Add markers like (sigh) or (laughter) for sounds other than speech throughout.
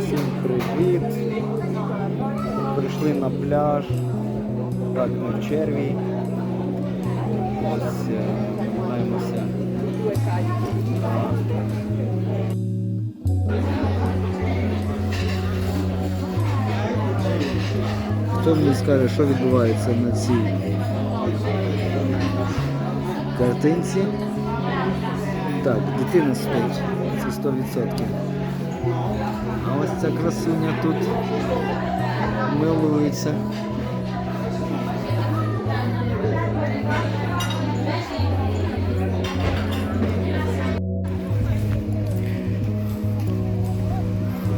Всім привіт! Прийшли на пляж. Так, ми в черві. Ось е, намагаємося. Хто мені скаже, що відбувається на цій картинці? Так, дитина спить. Це 100%. А ось ця красуня тут милується.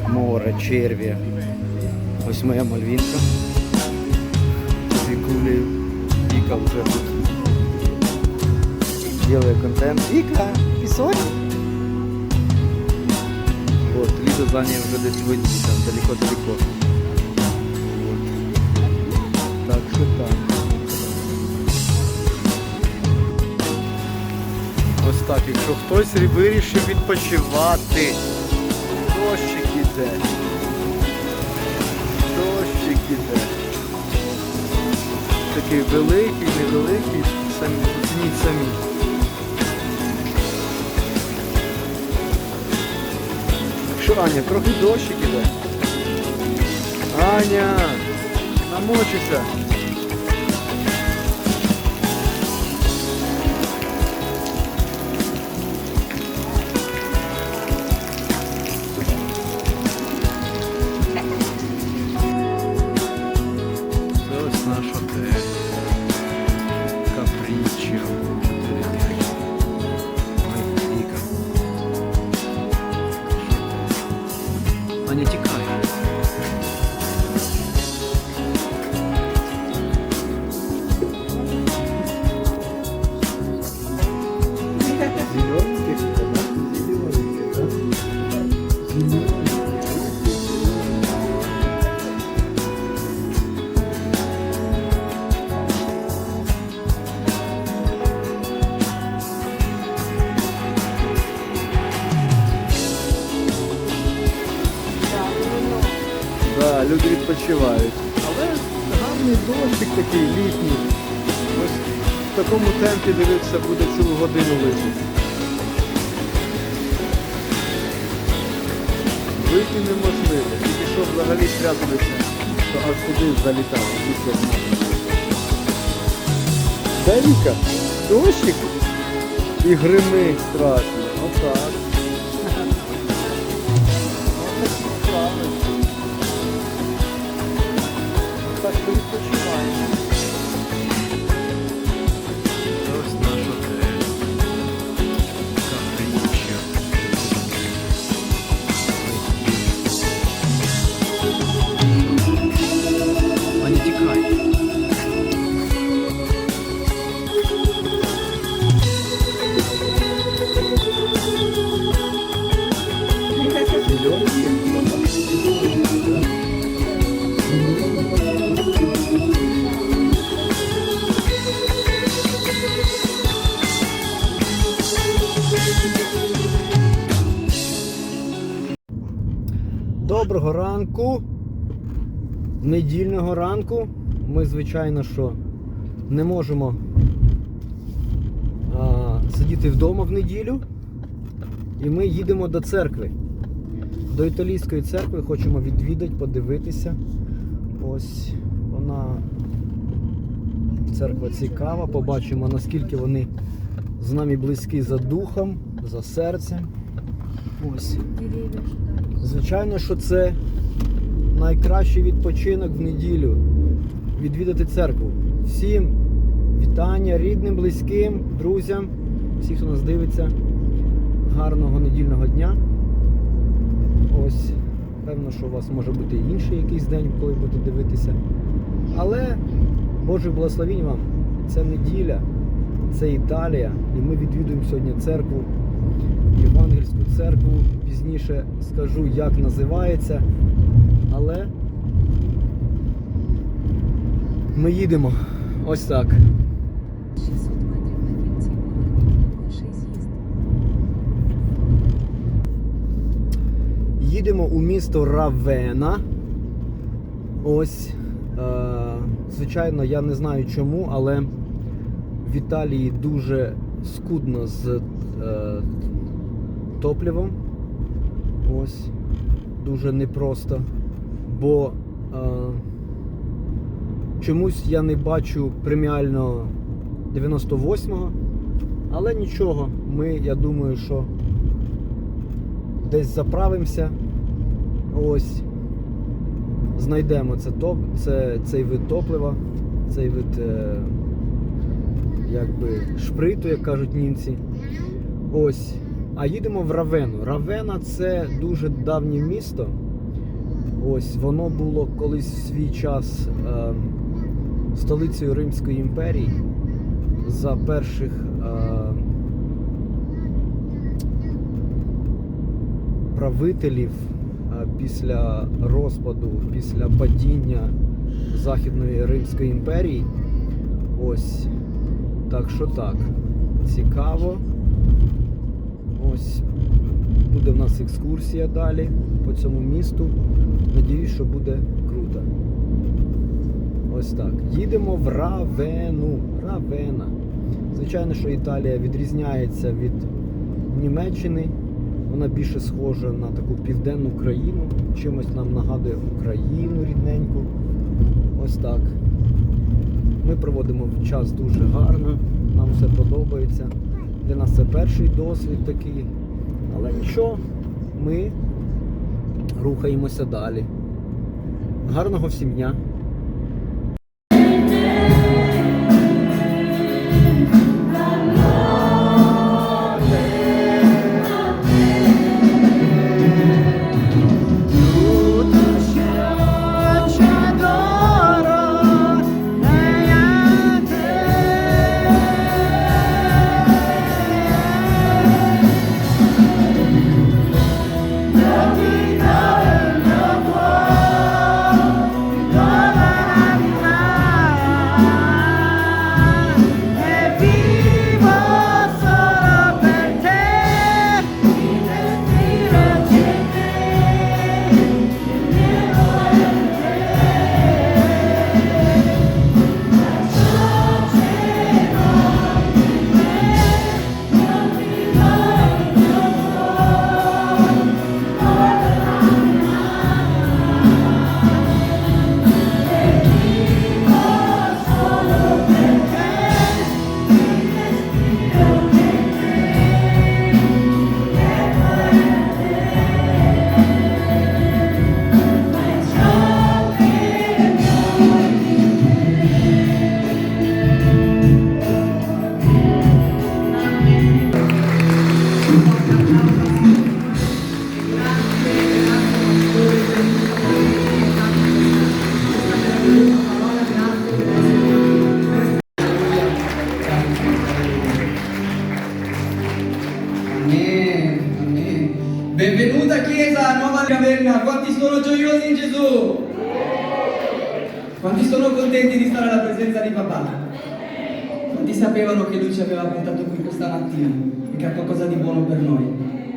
Море, черві. Ось моя мальвінка. З Вікулею. Віка вже тут. Делає контент. Віка, пісок? Лиза за ней уже десь видно, там далеко-далеко. Так що так. Ось так, якщо хтось вирішив відпочивати. Дощик іде. Дощик іде. Такий великий, невеликий, самі, самі. Що, Аня, трохи дощик іде. Аня, намочися. Аня, тікай. Темпі дивитися буде цілу годину лежить. Вийти неможливо. Тільки що взагалі спряталися, то аж після дня. Де Віка? Дощик? І грими страшно. Отак. Так ми Аня, тікай. Недільного ранку. Ми, звичайно, що не можемо а, сидіти вдома в неділю. І ми їдемо до церкви. До італійської церкви хочемо відвідати, подивитися. Ось вона церква цікава. Побачимо, наскільки вони з нами близькі за духом, за серцем. Ось. Звичайно, що це найкращий відпочинок в неділю. Відвідати церкву. Всім вітання рідним, близьким, друзям, всіх, хто нас дивиться. Гарного недільного дня. Ось, певно, що у вас може бути інший якийсь день, коли будете дивитися. Але Боже благословінь вам, це неділя, це Італія, і ми відвідуємо сьогодні церкву, Євангельську церкву. Пізніше скажу, як називається. Але ми їдемо. Ось так. 600 метрів на кінці повернути на перший з'їзд. Їдемо у місто Равена. Ось. Е, звичайно, я не знаю чому, але в Італії дуже скудно з е, топливом. Ось. Дуже непросто. Бо е, чомусь я не бачу преміального 98-го. Але нічого, ми, я думаю, що десь заправимося. Ось. Знайдемо це топ, це, цей вид топлива, цей вид е, якби шприту, як кажуть німці. Ось. А їдемо в Равену. Равена це дуже давнє місто. Ось воно було колись в свій час е, столицею Римської імперії за перших е, правителів е, після розпаду, після падіння Західної Римської імперії. Ось. Так що так. Цікаво. Ось буде в нас екскурсія далі по цьому місту. Надіюсь, що буде круто. Ось так. Їдемо в Равену. Равена. Звичайно, що Італія відрізняється від Німеччини. Вона більше схожа на таку південну країну. Чимось нам нагадує Україну рідненьку. Ось так. Ми проводимо час дуже гарно, нам все подобається. Для нас це перший досвід такий. Але нічого, ми рухаємося далі. Гарного всім дня! Che ha qualcosa di buono per noi?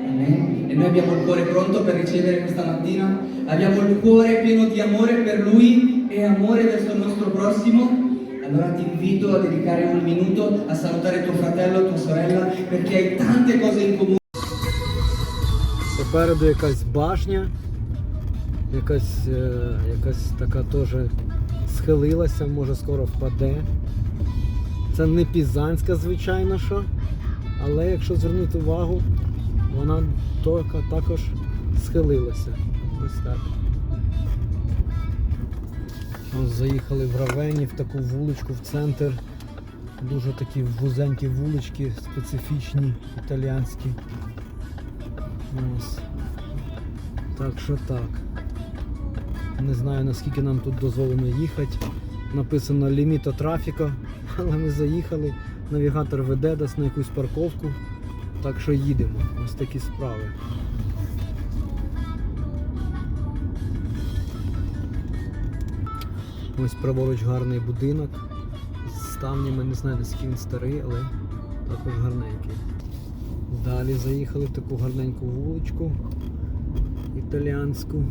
Amen. E noi abbiamo il cuore pronto per ricevere questa mattina. Abbiamo il cuore pieno di amore per lui e amore verso il nostro prossimo. Allora ti invito a dedicare un minuto a salutare tuo fratello, tua sorella, perché hai tante cose in comune. Попереду якась башня, якась, е, якась така теж схилилася, може скоро впаде. Це не Пізанська, звичайно що, але якщо звернути увагу, вона також схилилася. Ось так. Заїхали в Равені в таку вуличку в центр. Дуже такі вузенькі вулички, специфічні, італіянські. Ось. Так що так. Не знаю наскільки нам тут дозволено їхати. Написано ліміто трафіка, (laughs) але ми заїхали. Навігатор веде нас на якусь парковку. Так що їдемо. Ось такі справи. Ось праворуч гарний будинок з ставнями, не знаю наскільки він старий, але також гарненький. Далі заїхали в таку гарненьку вуличку. Італіанську.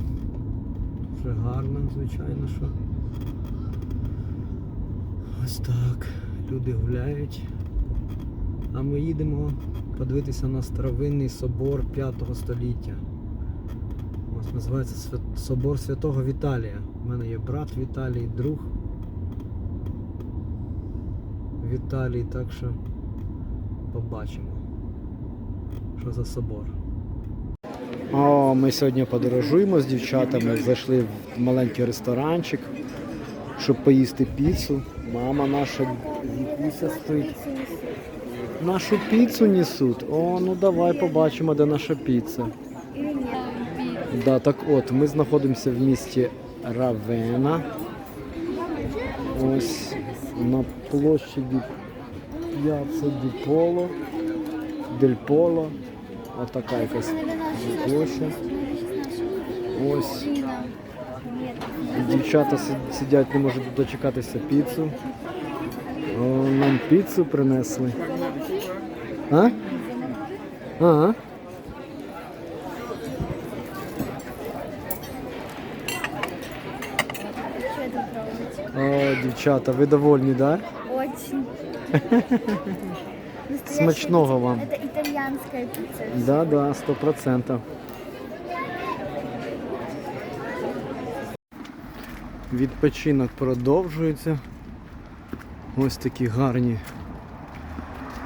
Дуже гарно, звичайно, що. Ось так. Люди гуляють. А ми їдемо подивитися на старовинний собор 5 століття. Ось називається Собор Святого Віталія. У мене є брат Віталій, друг Віталій, так що побачимо, що за собор. О, ми сьогодні подорожуємо з дівчатами, зайшли в маленький ресторанчик, щоб поїсти піцу. Мама наша Вікуся стоїть. Нашу піцу несуть. О, ну давай побачимо, де наша піца. Да, так от, ми знаходимося в місті Равена. Ось на площаді П'яцца Поло, Дель Поло. Отака якась площа. Ось дівчата сидять, не можуть дочекатися піцу. О, нам піцу принесли. А? А? Что это пробовать? О, дівчата, ви довольні, так? Да? Очень. (laughs) Смачного вам. Это итальянская пицца. Да, да, сто процентів. Відпочинок продовжується. Ось такі гарні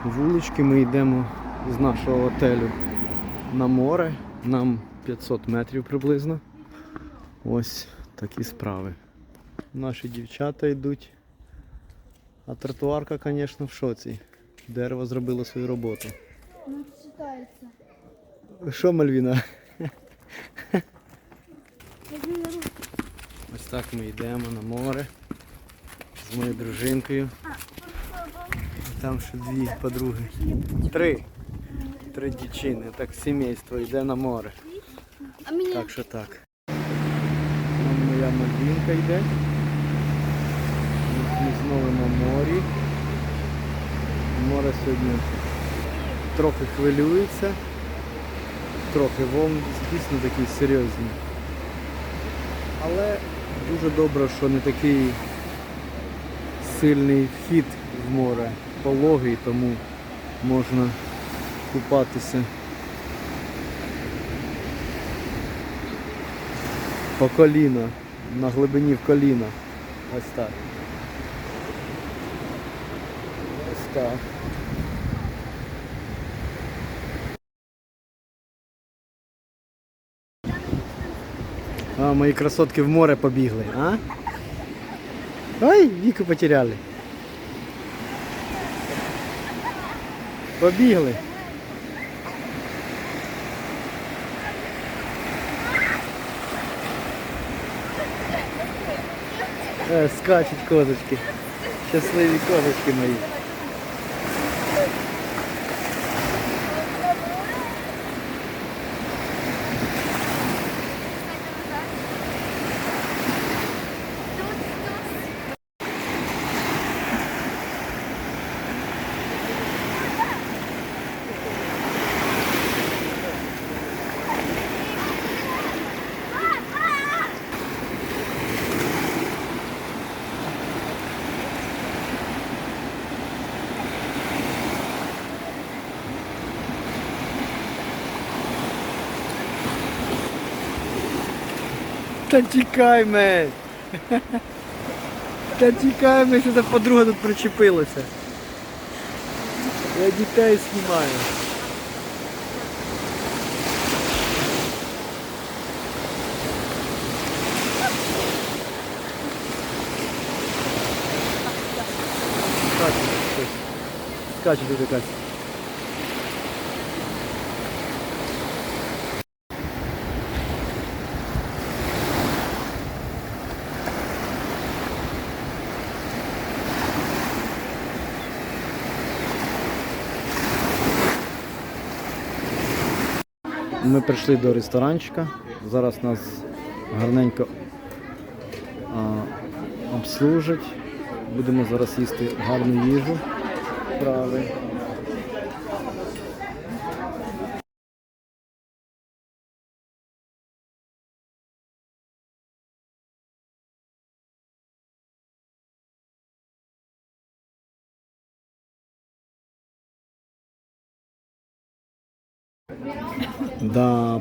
вулички. Ми йдемо з нашого готелю на море. Нам 500 метрів приблизно. Ось такі справи. Наші дівчата йдуть. А тротуарка, звісно, в шоці. Дерево зробило свою роботу. Ну. Що, Мальвіна? Ось так ми йдемо на море з моєю дружинкою. Там ще дві подруги. Три. Три дівчини. Так сімейство йде на море. Так що так. Там моя Мальвінка йде. Ми знову на морі. Море сьогодні трохи хвилюється. Трохи волн дійсно такі серйозні. Але дуже добре, що не такий сильний вхід в море, пологий, тому можна купатися по коліна, на глибині в коліна. Ось так. Ось так. Мої красотки в море побігли, а? Ой, Віку потеряли. Побігли. Е, скачуть козочки. Щасливі козочки мої. Та тікай, мей! Та тікай, мей, що за подруга тут причепилася. Я дітей знімаю. Скаче тут якась. Ми прийшли до ресторанчика. Зараз нас гарненько а, обслужать. Будемо зараз їсти гарну їжу. Страви.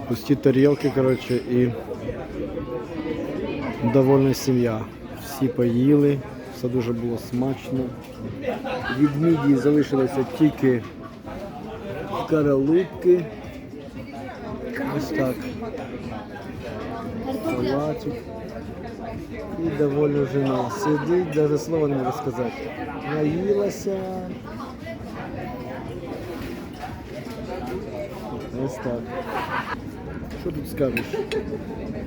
Пусті тарілки, коротше, і довольна сім'я. Всі поїли, все дуже було смачно. Від мідії залишилися тільки каралупки. Ось так. Салатик. І довольна жена. Сидить, навіть слова не можу сказати. Наїлася. Ось так. Що тут скажеш?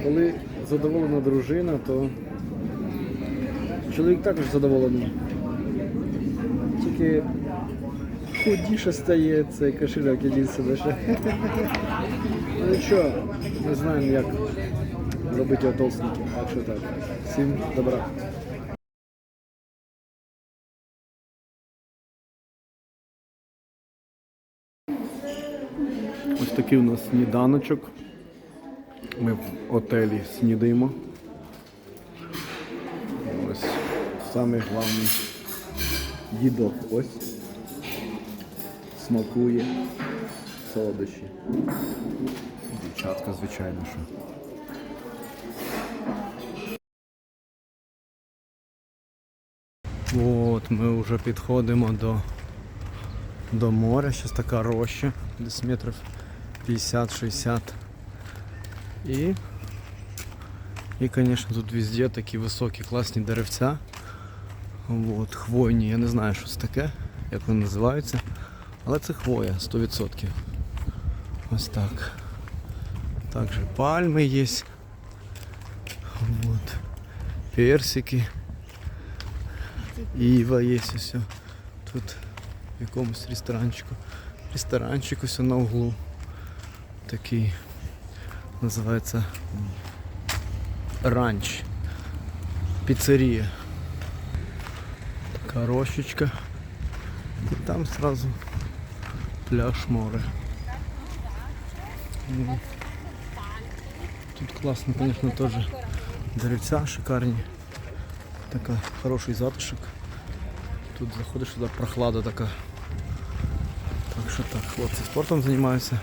Коли задоволена дружина, то чоловік також задоволений. Тільки худіше стає цей кошельок єдине ще. Ну нічого, ми знаємо, як зробити його толстеньким. Так що так. Всім добра. Ось такий у нас сніданочок. Ми в отелі снідаємо. Ось самий головний їдок. Ось. Смакує солодощі. Дівчатка, звичайно, що. От, ми вже підходимо до, до моря. Зараз така роща, десь метрів 50-60. І, і, звісно, тут везде такі високі класні деревця. От, хвойні, я не знаю, що це таке, як вони називаються. Але це хвоя 100%. Ось так. Також пальми є. Вот. Персики. Іва є ось. Тут в якомусь ресторанчику. Ресторанчик ось на углу. Такий називається ранч. Піцерія. Така рощечка. І там сразу пляж море. Ну, Тут класно, звісно, теж деревця шикарні. Така хороший затишок. Тут заходиш сюди прохлада така. Так що так, хлопці спортом займаються.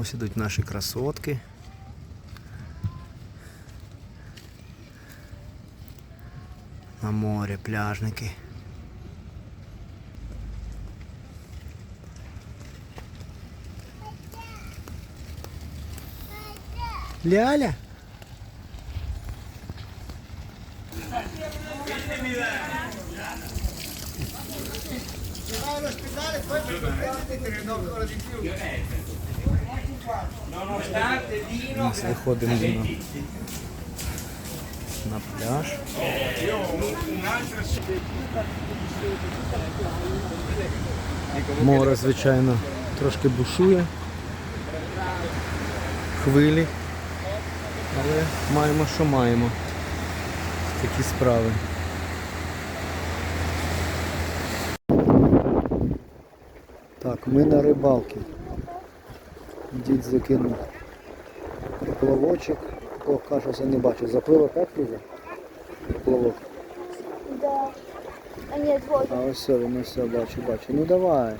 Ось ідуть наші красотки. На море пляжники. Ляля. Ми виходимо на, на пляж. Море, звичайно, трошки бушує. Хвилі. Але маємо, що маємо. Такі справи. Так, ми на рибалці. Дід закинув плавочок. О, кажу, я не бачу. Заплив опять вже? Плавок. Да. А нет, вот. А ось все, він все бачу, бачу. Ну давай.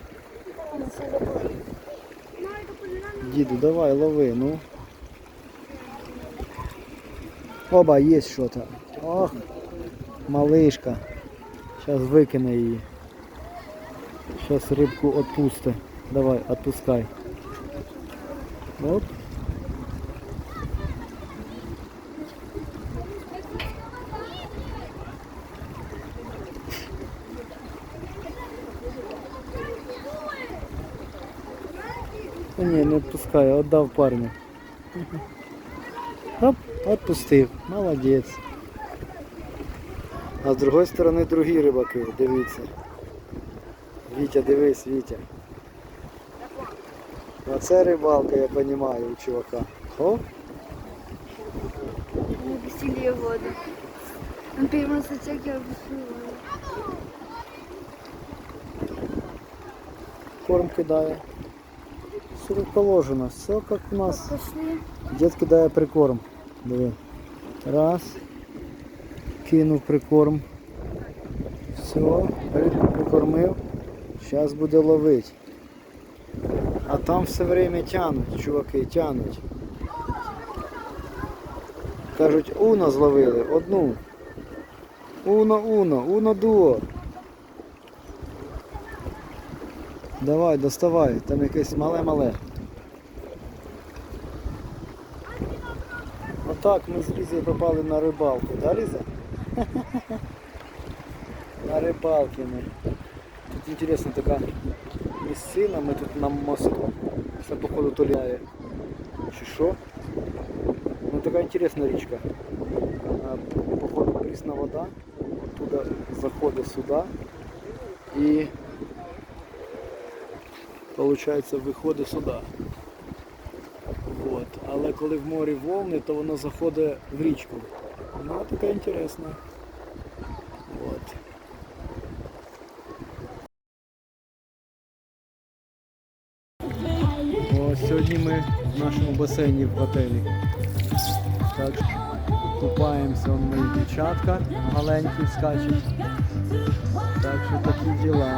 Діду, давай, лови, ну. Оба, є що то. Ох, малишка. Зараз викине її. Зараз рибку відпусти. Давай, відпускай. Оп. Та ні, не відпускаю, віддав парню. Оп, відпустив. Молодець. А з другої сторони другі рибаки, дивіться. Вітя, дивись, Вітя. Оце рибалка, я розумію, у чувака. О, в воду. Он первый сачок я опустила воду. корм кидає. Все як положено, все як у нас. Пошли. Дід кидає прикорм. Диви. Раз. Кинув прикорм. Все, рибку прикормив. Зараз буде ловити. А там все время тянуть, чуваки, тянуть. Кажуть, уно зловили, одну. Уно, уно, уно дуо. Давай, доставай, там якесь мале-мале. Отак ми з Лізою попали на рибалку, да, Ліза? (laughs) На рибалки ми. Тут інтересна така місцина, ми тут на мосту. Це походу толяє. Чи що? Ну така інтересна річка. Походу прісна вода. Оттуда заходить сюди. І виходить виходить сюди. От. Але коли в морі волни, то воно заходить в річку. Ну, така інтересна. Басейні в готелі. Так, купаємося, мої дівчатка маленькі скачуть. Так що такі діла.